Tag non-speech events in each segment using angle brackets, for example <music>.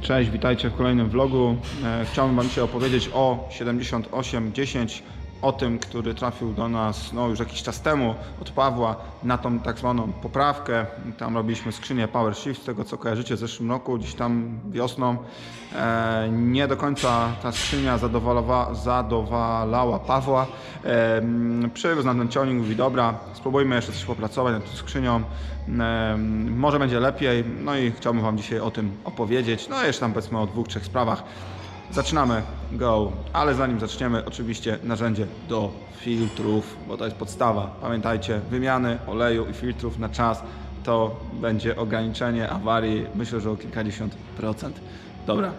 Cześć, witajcie w kolejnym vlogu. E, Chciałbym Wam dzisiaj opowiedzieć o 7810, o tym, który trafił do nas no, już jakiś czas temu od Pawła na tą tak zwaną poprawkę. Tam robiliśmy skrzynię Power Shift, z tego co kojarzycie w zeszłym roku, gdzieś tam wiosną. E, nie do końca ta skrzynia zadowalała, zadowalała Pawła. E, Przywiózł nam ten ciągnik, mówi dobra, spróbujmy jeszcze coś popracować nad tą skrzynią. E, może będzie lepiej, no i chciałbym Wam dzisiaj o tym opowiedzieć. No jeszcze tam powiedzmy o dwóch, trzech sprawach. Zaczynamy, go, ale zanim zaczniemy, oczywiście narzędzie do filtrów, bo to jest podstawa. Pamiętajcie, wymiany oleju i filtrów na czas to będzie ograniczenie awarii, myślę, że o kilkadziesiąt procent. Dobra,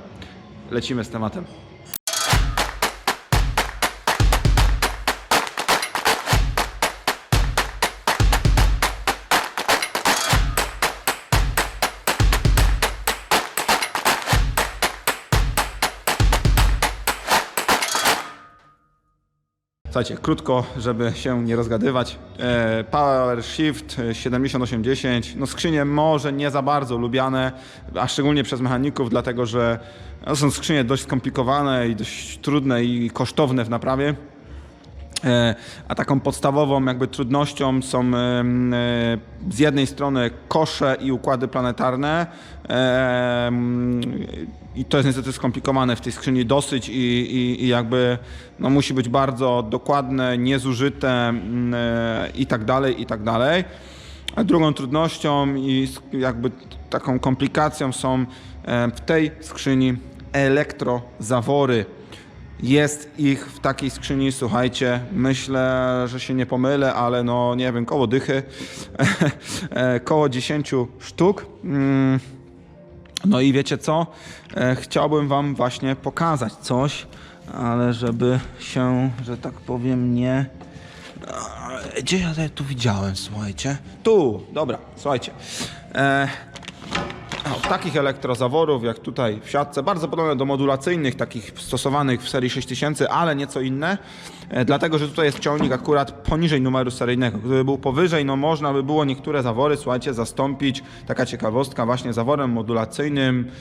lecimy z tematem. Słuchajcie, krótko, żeby się nie rozgadywać. E, Power Shift e, 7810, no skrzynie może nie za bardzo lubiane, a szczególnie przez mechaników, dlatego że no, są skrzynie dość skomplikowane i dość trudne i kosztowne w naprawie. E, A taką podstawową jakby trudnością są e, z jednej strony kosze i układy planetarne i to jest niestety skomplikowane w tej skrzyni dosyć i, i, i jakby no, musi być bardzo dokładne, niezużyte e, i tak dalej, i tak dalej. A drugą trudnością i jakby taką komplikacją są w tej skrzyni elektrozawory. Jest ich w takiej skrzyni, słuchajcie, myślę, że się nie pomylę, ale no nie wiem, koło dychy, <laughs> E, koło 10 sztuk. Mm. No i wiecie co? E, Chciałbym Wam właśnie pokazać coś, ale żeby się, że tak powiem, nie. Gdzie ja tu widziałem, słuchajcie? Tu, dobra, słuchajcie. E, takich elektrozaworów, jak tutaj w siatce, bardzo podobne do modulacyjnych, takich stosowanych w serii 6000, ale nieco inne, e, dlatego że tutaj jest ciągnik akurat poniżej numeru seryjnego. Gdyby był powyżej, no można by było niektóre zawory, słuchajcie, zastąpić, taka ciekawostka, właśnie zaworem modulacyjnym.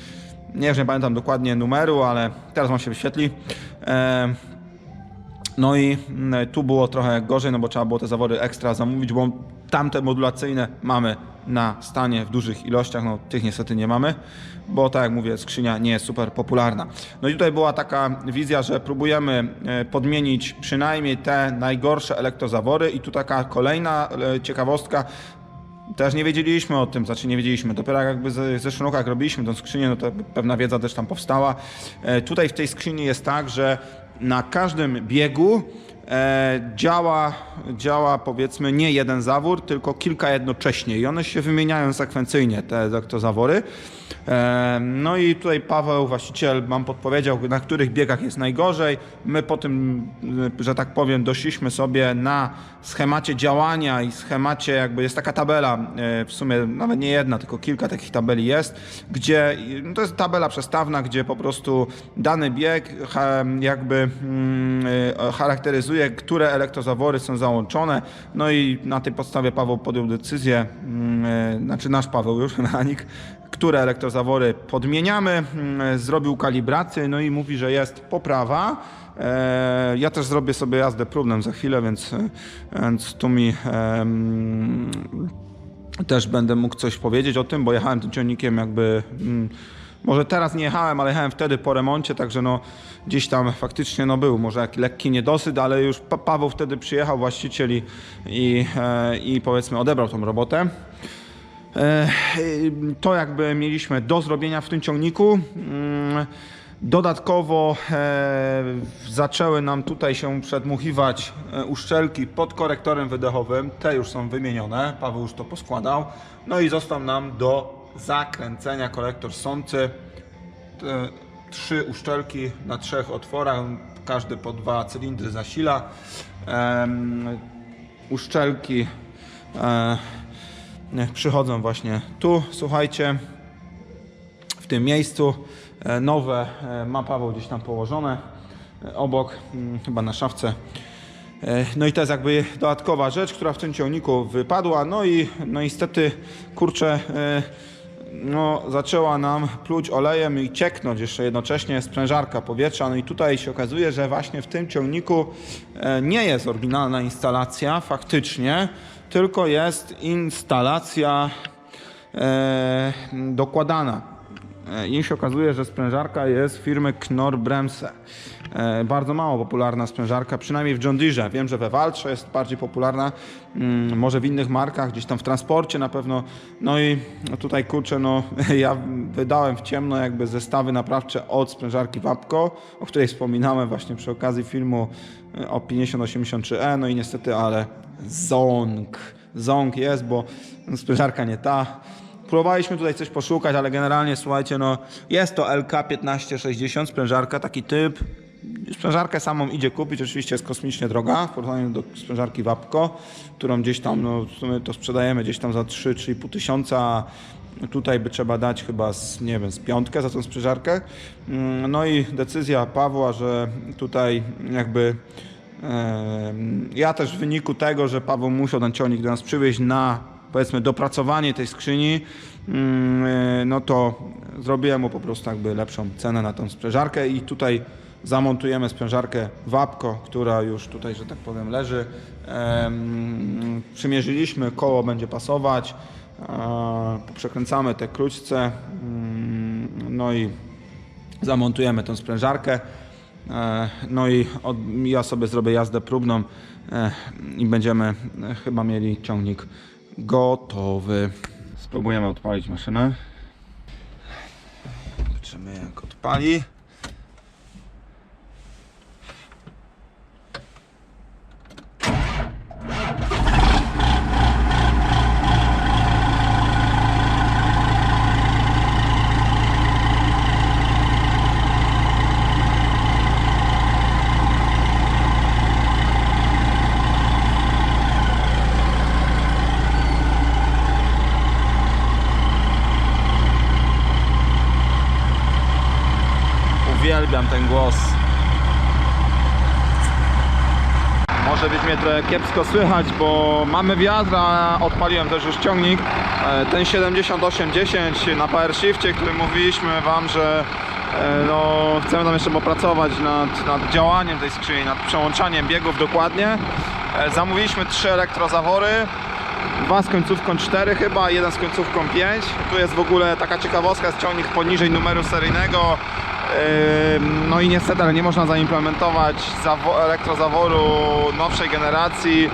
Nie wiem, nie pamiętam dokładnie numeru, ale teraz wam się wyświetli. E, no i mm, tu było trochę gorzej, no bo trzeba było te zawory ekstra zamówić, bo tamte modulacyjne mamy na stanie w dużych ilościach, no tych niestety nie mamy, bo tak jak mówię, skrzynia nie jest super popularna. No i tutaj była taka wizja, że próbujemy e, podmienić przynajmniej te najgorsze elektrozawory i tu taka kolejna e, ciekawostka, też nie wiedzieliśmy o tym, znaczy nie wiedzieliśmy. Dopiero jak jakby ze- zeszłym roku, jak robiliśmy tą skrzynię, no to pewna wiedza też tam powstała. E, tutaj w tej skrzyni jest tak, że na każdym biegu działa, działa powiedzmy nie jeden zawór, tylko kilka jednocześnie i one się wymieniają sekwencyjnie, te elektrozawory. E, no i tutaj Paweł, właściciel, mam podpowiedział, na których biegach jest najgorzej. My po tym, y, że tak powiem, doszliśmy sobie na schemacie działania i schemacie, jakby jest taka tabela, w sumie nawet nie jedna, tylko kilka takich tabeli jest, gdzie no to jest tabela przestawna, gdzie po prostu dany bieg jakby mm, charakteryzuje, które elektrozawory są załączone. No i na tej podstawie Paweł podjął decyzję, mm, y, znaczy nasz Paweł już, <laughs> mechanik, które elektrozawory podmieniamy, mm, zrobił kalibrację, no i mówi, że jest poprawa. E, Ja też zrobię sobie jazdę próbną za chwilę, więc, e, więc tu mi też będę mógł coś powiedzieć o tym, bo jechałem tym ciągnikiem jakby. Może teraz nie jechałem, ale jechałem wtedy po remoncie, także no gdzieś tam faktycznie no był może jakiś lekki niedosyt, ale już Pa- Paweł wtedy przyjechał, właściciel i, i, e, i powiedzmy odebrał tą robotę. E, To jakby mieliśmy do zrobienia w tym ciągniku. Mm, Dodatkowo e, zaczęły nam tutaj się przedmuchiwać e, uszczelki pod korektorem wydechowym. Te już są wymienione, Paweł już to poskładał. No i został nam do zakręcenia korektor sący. Trzy uszczelki na trzech otworach, każdy po dwa cylindry zasila. Uszczelki e, przychodzą właśnie tu, słuchajcie, w tym miejscu. E, Nowe e, ma Paweł gdzieś tam położone obok, chyba na szafce. No i to jest jakby dodatkowa rzecz, która w tym ciągniku wypadła. No i no niestety, kurczę, no, zaczęła nam pluć olejem i cieknąć jeszcze jednocześnie sprężarka powietrza. No i tutaj się okazuje, że właśnie w tym ciągniku e, nie jest oryginalna instalacja faktycznie, tylko jest instalacja e, dokładana. E, I się okazuje, że sprężarka jest firmy Knorr Bremse. E, Bardzo mało popularna sprężarka, przynajmniej w John Deere. Wiem, że we Waltrze jest bardziej popularna, mm, może w innych markach, gdzieś tam w transporcie na pewno. No i no tutaj kurczę, no <laughs> ja wydałem w ciemno jakby zestawy naprawcze od sprężarki Wapco, o której wspominałem właśnie przy okazji filmu e, o 5083E, no i niestety, ale Zong. Zong jest, bo sprężarka nie ta. Próbowaliśmy tutaj coś poszukać, ale generalnie słuchajcie, no jest to LK1560 sprężarka, taki typ. Sprężarkę samą idzie kupić, oczywiście jest kosmicznie droga w porównaniu do sprężarki Wapco, którą gdzieś tam, no to sprzedajemy gdzieś tam za 3-3,5 tysiąca, tutaj by trzeba dać chyba z, nie wiem, z piątkę za tą sprężarkę. Mm, No i decyzja Pawła, że tutaj jakby Ja też w wyniku tego, że Paweł musiał ten ciągnik do nas przywieźć na powiedzmy dopracowanie tej skrzyni, mm, e, no to zrobiłem mu po prostu jakby lepszą cenę na tą sprężarkę i tutaj zamontujemy sprężarkę Wapko, która już tutaj, że tak powiem, leży. Przymierzyliśmy, koło będzie pasować, e, przekręcamy te króćce, mm, no i zamontujemy tą sprężarkę. E, No i ja sobie zrobię jazdę próbną e, i będziemy chyba mieli ciągnik gotowy. Spróbujemy odpalić maszynę. Zobaczymy jak odpali. Uwielbiam ten głos. Może być mnie trochę kiepsko słychać, bo mamy wiatr, a odpaliłem też już ciągnik. E, Ten 7810 na Power Shifcie, który mówiliśmy Wam, że e, no, chcemy tam jeszcze popracować nad, nad działaniem tej skrzyni, nad przełączaniem biegów dokładnie. E, Zamówiliśmy trzy elektrozawory. Dwa z końcówką 4 chyba, jeden z końcówką 5. Tu jest w ogóle taka ciekawostka, jest ciągnik poniżej numeru seryjnego. No i niestety, ale nie można zaimplementować zawo- elektrozaworu nowszej generacji,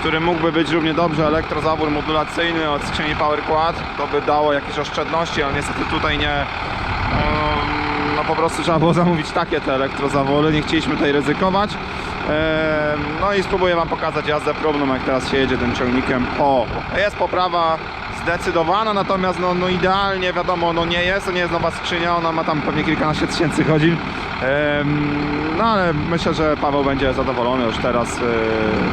który mógłby być równie dobrze elektrozawór modulacyjny od skrzyni Power Quad. To by dało jakieś oszczędności, ale niestety tutaj nie. No po prostu trzeba było zamówić takie te elektrozawory, nie chcieliśmy tutaj ryzykować. No i spróbuję Wam pokazać jazdę próbną, jak teraz się jedzie tym ciągnikiem. O, jest poprawa zdecydowana, natomiast no, no idealnie wiadomo, no nie jest, to nie jest nowa skrzynia, ona ma tam pewnie kilkanaście tysięcy godzin. No ale myślę, że Paweł będzie zadowolony już teraz, y,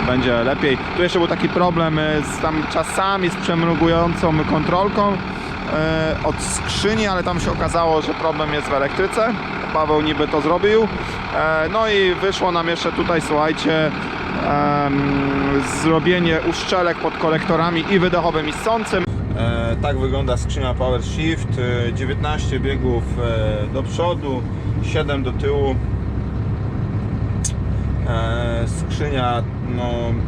będzie lepiej. Tu jeszcze był taki problem y, z tam czasami z przemrugującą kontrolką y, od skrzyni, ale tam się okazało, że problem jest w elektryce. Paweł niby to zrobił. E, No i wyszło nam jeszcze tutaj, słuchajcie, zrobienie uszczelek pod kolektorami i wydechowym i ssącym. E, tak wygląda skrzynia Power Shift. E, 19 biegów e, do przodu, 7 do tyłu. E, skrzynia, no, mm,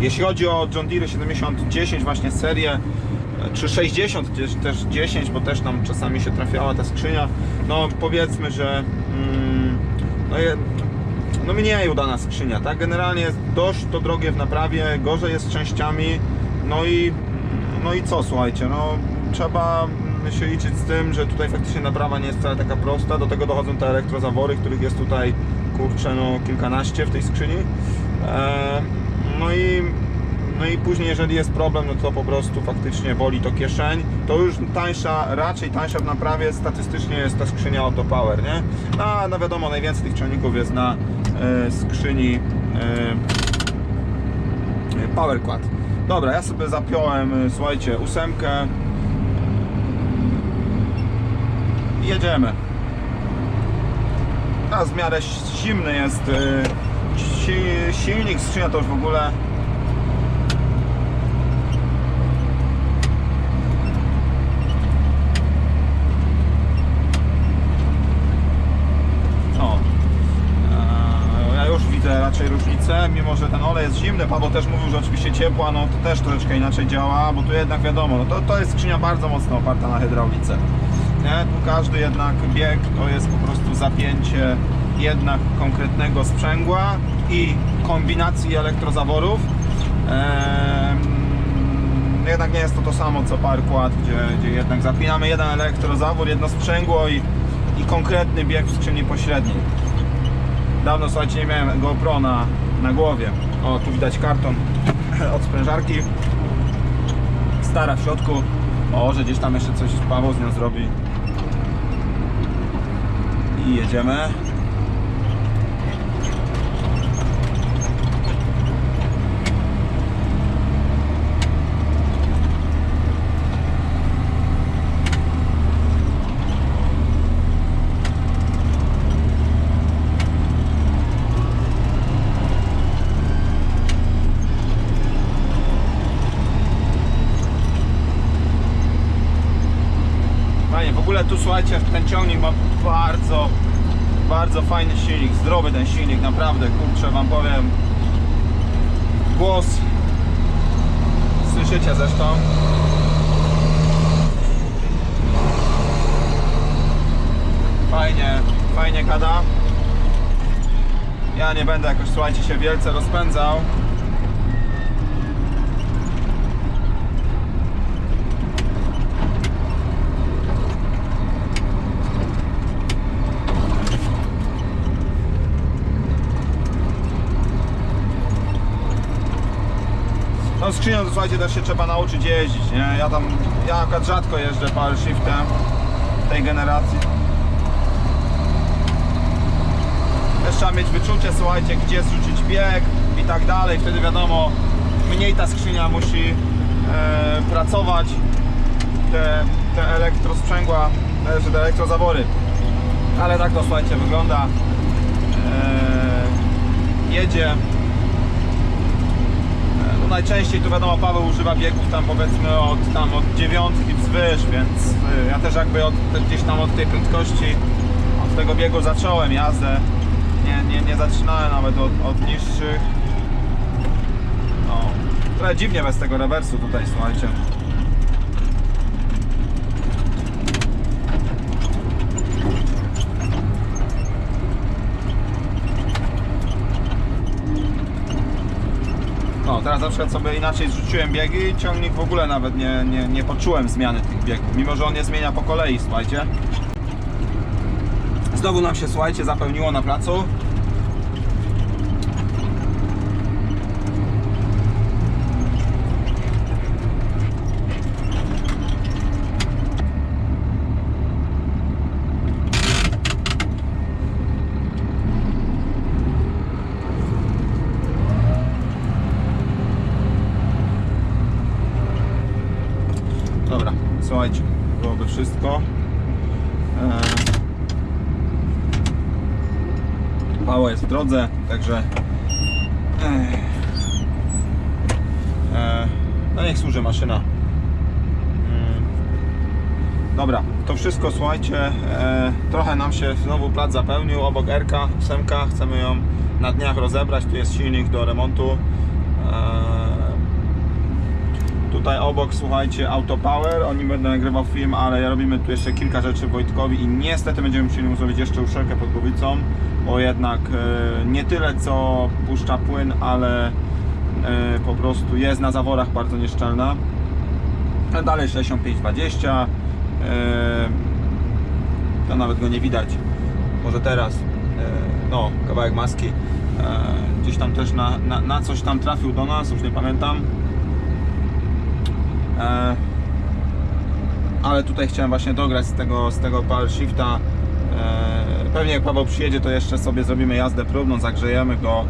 jeśli chodzi o John Deere 7010 właśnie serię, e, czy 60 też, też 10, bo też nam czasami się trafiała ta skrzynia, no powiedzmy, że mm, no, no mniej udana skrzynia, tak? Generalnie jest dość to drogie w naprawie, gorzej jest z częściami, no i no i co, słuchajcie, no trzeba się liczyć z tym, że tutaj faktycznie naprawa nie jest wcale taka prosta, do tego dochodzą te elektrozawory, których jest tutaj, kurczę, no kilkanaście w tej skrzyni. E, no i no i później, jeżeli jest problem, no to po prostu faktycznie boli to kieszeń. To już tańsza, raczej tańsza w naprawie statystycznie jest ta skrzynia Auto Power, nie? No, no wiadomo, najwięcej tych ciągników jest na e, skrzyni e, Power Quad. Dobra, ja sobie zapiąłem, e, słuchajcie, ósemkę. I Jedziemy. Teraz w miarę zimny jest si- silnik, skrzynia to już w ogóle inaczej różnice, mimo że ten olej jest zimny, Paweł też mówił, że oczywiście ciepła, no to też troszeczkę inaczej działa, bo tu jednak wiadomo, no to, to jest skrzynia bardzo mocno oparta na hydraulice. Nie? Tu każdy jednak bieg to jest po prostu zapięcie jednak konkretnego sprzęgła i kombinacji elektrozaworów. Ehm, jednak nie jest to to samo co parkład, gdzie, gdzie jednak zapinamy jeden elektrozawór, jedno sprzęgło i, i konkretny bieg w skrzyni pośredniej. Dawno słuchajcie nie miałem GoPro na, na głowie. O, tu widać karton <laughs> od sprężarki. Stara w środku. O, że gdzieś tam jeszcze coś Paweł z nią zrobi. I jedziemy. Fajnie, w ogóle tu słuchajcie, ten ciągnik ma bardzo, bardzo fajny silnik, zdrowy ten silnik, naprawdę, kurczę wam powiem. Głos, słyszycie zresztą. Fajnie, fajnie gada. Ja nie będę jakoś, słuchajcie, się wielce rozpędzał. Skrzynią to słuchajcie też się trzeba nauczyć jeździć, nie? Ja tam, ja akurat rzadko jeżdżę power shiftem tej generacji. Też trzeba mieć wyczucie, słuchajcie, gdzie zrzucić bieg i tak dalej. Wtedy wiadomo, mniej ta skrzynia musi e, pracować. Te, te elektrosprzęgła, e, te elektrozawory. Ale tak to słuchajcie wygląda. E, jedzie. Najczęściej tu wiadomo Paweł używa biegów tam powiedzmy od tam od dziewiątki wzwyż, więc y, ja też jakby od, gdzieś tam od tej prędkości od tego biegu zacząłem jazdę. Nie, nie, nie zaczynałem nawet od, od niższych. No, trochę dziwnie bez tego rewersu tutaj, słuchajcie. Teraz na przykład sobie inaczej zrzuciłem biegi i ciągnik w ogóle nawet nie, nie, nie poczułem zmiany tych biegów, mimo że on je zmienia po kolei, słuchajcie. Znowu nam się, słuchajcie, zapełniło na placu. Dobra, słuchajcie, byłoby wszystko. Eee, Paweł jest w drodze, także eee, no niech służy maszyna. Mm. Dobra, to wszystko słuchajcie, e, trochę nam się znowu plac zapełnił obok RK, ósemka, chcemy ją na dniach rozebrać, tu jest silnik do remontu. Tutaj obok, słuchajcie, Autopower, oni będą nagrywał film, ale robimy tu jeszcze kilka rzeczy Wojtkowi i niestety będziemy musieli mu zrobić jeszcze uszczelkę pod głowicą, bo jednak e, nie tyle co puszcza płyn, ale e, po prostu jest na zaworach bardzo nieszczelna. A dalej 65-20, e, to nawet go nie widać, może teraz, no kawałek maski, gdzieś tam też na, na, na coś tam trafił do nas, już nie pamiętam. E, ale tutaj chciałem właśnie dograć z tego, z tego power shifta. E, pewnie jak Paweł przyjedzie, to jeszcze sobie zrobimy jazdę próbną, zagrzejemy go.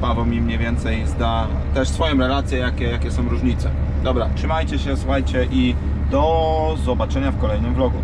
Paweł mi mniej więcej zda też swoją relację, jakie, jakie są różnice. Dobra, trzymajcie się, słuchajcie i do zobaczenia w kolejnym vlogu.